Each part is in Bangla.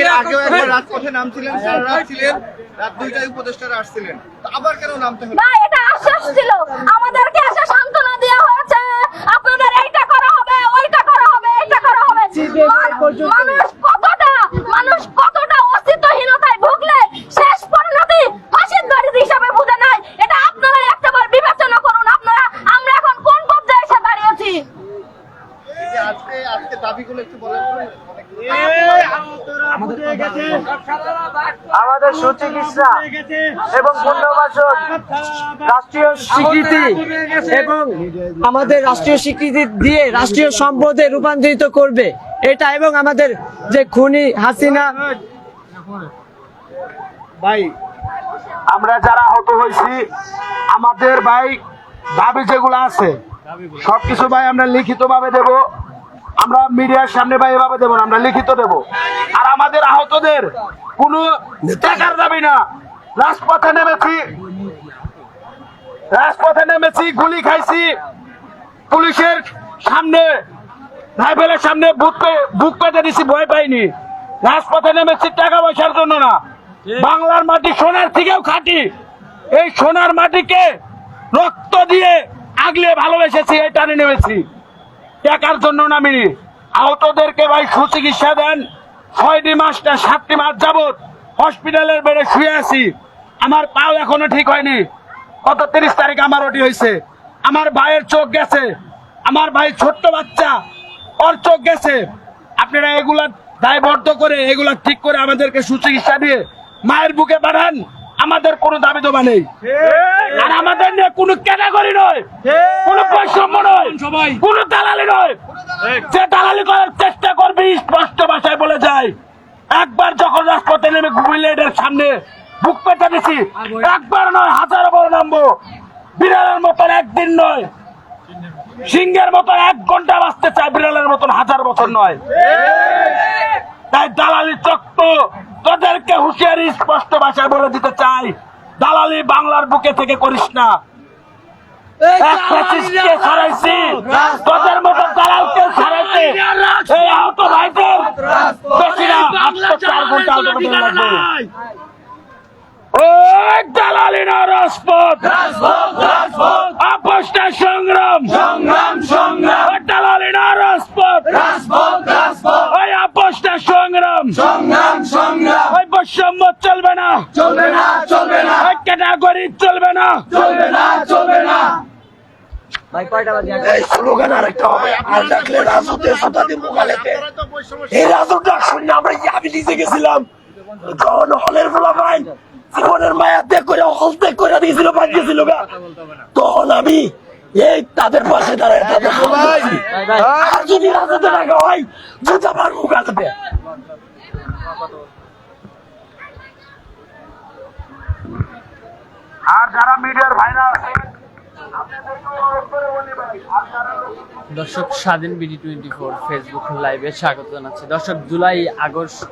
এর আগেও একবার রাজপথে নামছিলেন সারা রাত ছিলেন রাত দুইটায় উপদেষ্টারা আসছিলেন। তো আবার কেন নামতে হলো? না এটা আশ্বাস ছিল। আমাদেরকে এসে সান্ত্বনা দেওয়া হয়েছে। আপনাদের এইটা করা হবে ওইটা করা হবে এইটা করা হবে। মানুষ কতটা মানুষ কতটা অস্তিত্বহীনতায় ভুগলে শেষ পরিণতি ফাঁসির দড়ি হিসাবে বুঝে নাই। এটা আপনারা একটাবার বিবেচনা করুন। আপনারা আমরা এখন কোন পর্যায়ে এসে দাঁড়িয়েছি? আজকে আজকে দাবিগুলো একটু বলেন? আমাদের সুচিকিৎসা এবং পুনর্বাসন রাষ্ট্রীয় স্বীকৃতি এবং আমাদের রাষ্ট্রীয় স্বীকৃতি দিয়ে রাষ্ট্রীয় সম্পদে রূপান্তরিত করবে। এটা এবং আমাদের যে খুনি হাসিনা ভাই আমরা যারা আহত হয়েছি আমাদের ভাই দাবি যেগুলো আছে সবকিছু ভাই আমরা লিখিত ভাবে দেব। আমরা মিডিয়ার সামনে বা এভাবে দেবো না আমরা লিখিত দেব। আর আমাদের আহতদের কোনো টাকার দাবি না। রাজপথে নেমেছি। রাজপথে নেমেছি গুলি খাইছি। পুলিশের সামনে রাইফেলের সামনে বুক পে- বুক পেতে দিছি ভয় পাইনি। রাজপথে নেমেছি টাকা পয়সার জন্য না। বাংলার মাটি সোনার থেকেও খাঁটি। এই সোনার মাটিকে রক্ত দিয়ে আগলে ভালোবেসেছি এই টানে নেমেছি। টাকার জন্য নামিনি। আহতদেরকে ভাই সুচিকিৎসা দেন। ছয়টি মাস না সাতটি মাস যাবত হসপিটালের বেডে শুয়ে আছি। আমার পাও এখনও ঠিক হয়নি। গত তিরিশ তারিখ আমার ওটি হয়েছে। আমার ভাইয়ের চোখ গেছে। আমার ভাই ছোট্ট বাচ্চা। ওর চোখ গেছে। আপনারা এগুলা দায়বদ্ধ করে, এগুলা ঠিক করে আমাদেরকে সুচিকিৎসা দিয়ে মায়ের বুকে বাড়ান আমাদের কোনো দাবি দেবা নেই। আর আমাদের নিয়ে কোনো ক্যাটাগরি নয় কোনো বৈষম্য নয় কোনো দালালি নয়। যে দালালি করার চেষ্টা করবে স্পষ্ট ভাষায় বলে যায়। একবার যখন রাজপথে নেমে গুগলের সামনে বুক পেতে দিছি একবার নয় হাজার বড় নামবো। বিড়ালের মতন একদিন নয় সিংহের মতন এক ঘণ্টা বাঁচতে চায় বিড়ালের মতন হাজার বছর নয়। তাই দালালি চক্র তোদেরকে হুঁশিয়ারি স্পষ্ট ভাষায় বলে দিতে চাই। দালালি বাংলার বুকে থেকে করিস না। ছাড়াইছি? তোদের মতো দালালকে ছাড়াইছি? এই আহত ভাইদের বেশি না আজকে চার ঘণ্টা আলটিমেটাম লাগবে ওই দালালি না রাজপথ। আপোষটা সংগ্রাম। সংগ্রাম সংগ্রাম। দালালি না রাজপথ। ওই আপোষটা সংগ্রাম। সংগ্রাম সংগ্রাম। বৈষম্য চলবে না। চলবে না চলবে না। ক্যাটাগরি চলবে না। চলবে না চলবে না। জীবনের মায়া ত্যাগ করে ত্যাগ করে দিয়েছিল বাঁচিয়েছিল তখন আমি এই তাদের পাশে দাঁড়ায় তাদের আর যদি রাজুতে ডাকা হয় জুতা মার মুখালেতে আর যারা মিডিয়ার ভাইরা দর্শক, স্বাধীন বিডি টোয়েন্টি ফোর ফেসবুক লাইভে স্বাগত জানাচ্ছি। দর্শক, জুলাই আগস্ট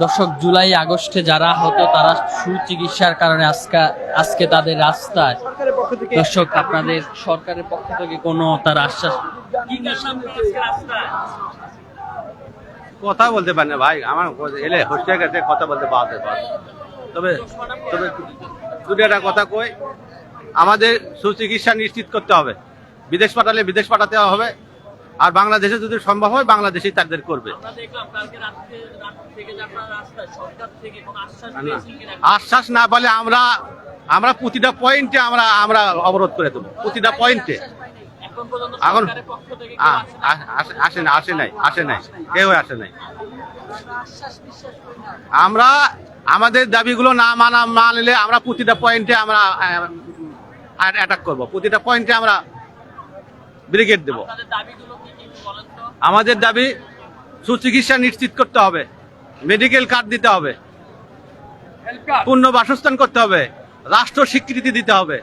দর্শক জুলাই আগস্টে যারা হতো তারা সুচিকিৎসার কারণে আজকে আজকে তাদের রাস্তায়। দর্শক আপনাদের সরকারের পক্ষ থেকে কোনো তার আশ্বাস? কথা বলতে পারে না ভাই আমার এলে হোস্টেল কাছে কথা বলতে পারতে পারে তবে তবে দুটো একটা কথা কই আমাদের সুচিকিৎসা নিশ্চিত করতে হবে। বিদেশ পাঠালে বিদেশ পাঠাতে হবে। আর বাংলাদেশে যদি সম্ভব হয় বাংলাদেশেই তাদের করবে। আশ্বাস না, বলে আমরা আমরা প্রতিটা পয়েন্টে আমরা আমরা অবরোধ করে দেবো। প্রতিটা পয়েন্টে এখন আসে না আসে নাই আসে নাই। কেউ আসে নাই। আমরা আমাদের দাবিগুলো না মানা মানলে আমরা প্রতিটা পয়েন্টে আমরা অ্যাটাক করব। প্রতিটা পয়েন্টে আমরা ব্রিগেড দেব। আমাদের দাবি সুচিকিৎসা নিশ্চিত করতে হবে। মেডিকেল কার্ড দিতে হবে। পূর্ণ বাসস্থান করতে হবে। রাষ্ট্র স্বীকৃতি দিতে হবে।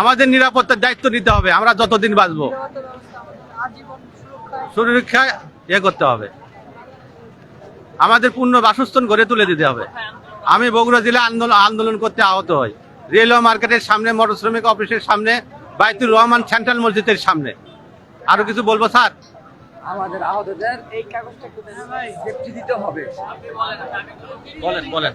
আমাদের নিরাপত্তার দায়িত্ব। নিতে হবে। আমরা যতদিন বাঁচবো। সুরক্ষা ইয়ে করতে হবে। আমাদের পূর্ণ বাসস্থান গড়ে তুলে দিতে হবে। আমি বগুড়া জেলা আন্দোলন আন্দোলন করতে আহত হই। রেলওয়ে মার্কেটের সামনে মোটর শ্রমিক অফিসের সামনে বাইতুর রহমান সেন্ট্রাল মসজিদের সামনে। আরও কিছু বলব স্যার? আমাদের আহতদের এই কাগজটা দিতে হবে। বলেন বলেন।